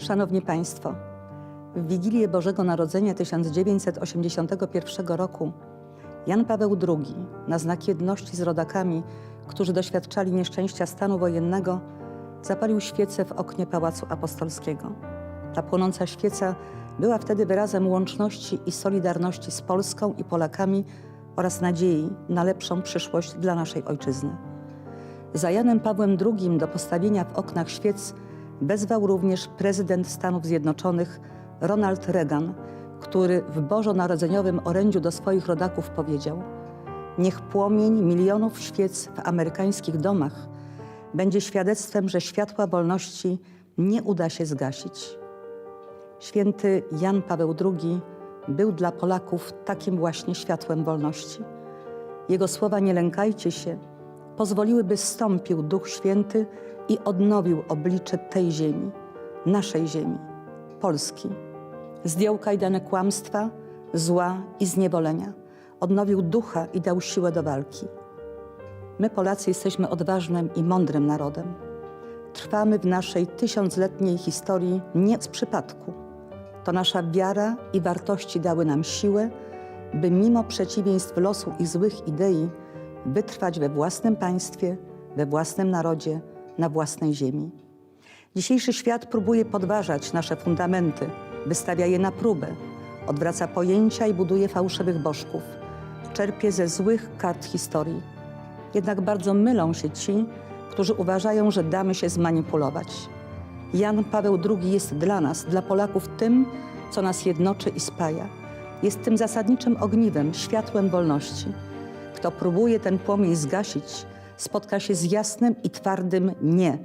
Szanowni Państwo, w Wigilię Bożego Narodzenia 1981 roku Jan Paweł II, na znak jedności z rodakami, którzy doświadczali nieszczęścia stanu wojennego, zapalił świecę w oknie Pałacu Apostolskiego. Ta płonąca świeca była wtedy wyrazem łączności i solidarności z Polską i Polakami oraz nadziei na lepszą przyszłość dla naszej ojczyzny. Za Janem Pawłem II do postawienia w oknach świec wezwał również prezydent Stanów Zjednoczonych Ronald Reagan, który w bożonarodzeniowym orędziu do swoich rodaków powiedział: Niech płomień milionów świec w amerykańskich domach będzie świadectwem, że światła wolności nie uda się zgasić. Święty Jan Paweł II był dla Polaków takim właśnie światłem wolności. Jego słowa nie lękajcie się pozwoliły, by zstąpił Duch Święty i odnowił oblicze tej ziemi, naszej ziemi, Polski. Zdjął kajdany kłamstwa, zła i zniewolenia. Odnowił ducha i dał siłę do walki. My, Polacy, jesteśmy odważnym i mądrym narodem. Trwamy w naszej tysiącletniej historii nie z przypadku. To nasza wiara i wartości dały nam siłę, by mimo przeciwieństw losu i złych idei wytrwać we własnym państwie, we własnym narodzie, na własnej ziemi. Dzisiejszy świat próbuje podważać nasze fundamenty, wystawia je na próbę, odwraca pojęcia i buduje fałszywych bożków, czerpie ze złych kart historii. Jednak bardzo mylą się ci, którzy uważają, że damy się zmanipulować. Jan Paweł II jest dla nas, dla Polaków tym, co nas jednoczy i spaja. Jest tym zasadniczym ogniwem, światłem wolności. Kto próbuje ten płomień zgasić, spotka się z jasnym i twardym nie,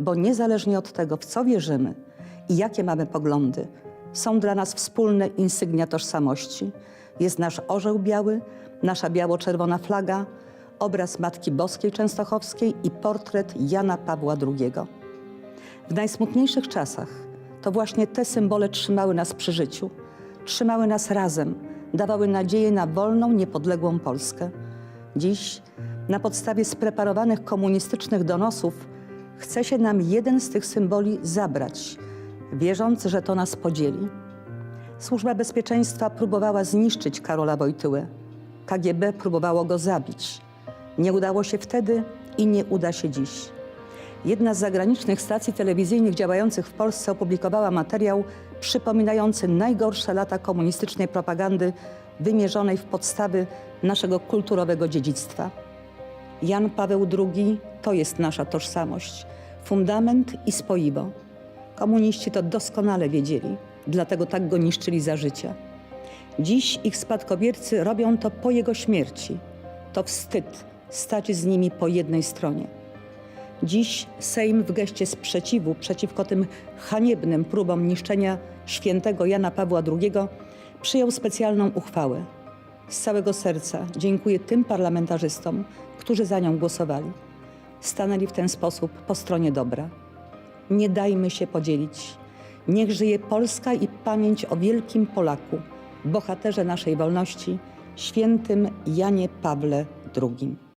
bo niezależnie od tego, w co wierzymy i jakie mamy poglądy, są dla nas wspólne insygnia tożsamości. Jest nasz orzeł biały, nasza biało-czerwona flaga, obraz Matki Boskiej Częstochowskiej i portret Jana Pawła II. W najsmutniejszych czasach to właśnie te symbole trzymały nas przy życiu, trzymały nas razem, dawały nadzieję na wolną, niepodległą Polskę. Dziś, na podstawie spreparowanych komunistycznych donosów, chce się nam jeden z tych symboli zabrać, wierząc, że to nas podzieli. Służba Bezpieczeństwa próbowała zniszczyć Karola Wojtyłę. KGB próbowało go zabić. Nie udało się wtedy i nie uda się dziś. Jedna z zagranicznych stacji telewizyjnych działających w Polsce opublikowała materiał przypominający najgorsze lata komunistycznej propagandy wymierzonej w podstawy naszego kulturowego dziedzictwa. Jan Paweł II to jest nasza tożsamość, fundament i spoiwo. Komuniści to doskonale wiedzieli, dlatego tak go niszczyli za życia. Dziś ich spadkobiercy robią to po jego śmierci. To wstyd stać z nimi po jednej stronie. Dziś Sejm w geście sprzeciwu przeciwko tym haniebnym próbom niszczenia świętego Jana Pawła II przyjął specjalną uchwałę. Z całego serca dziękuję tym parlamentarzystom, którzy za nią głosowali. Stanęli w ten sposób po stronie dobra. Nie dajmy się podzielić. Niech żyje Polska i pamięć o wielkim Polaku, bohaterze naszej wolności, świętym Janie Pawle II.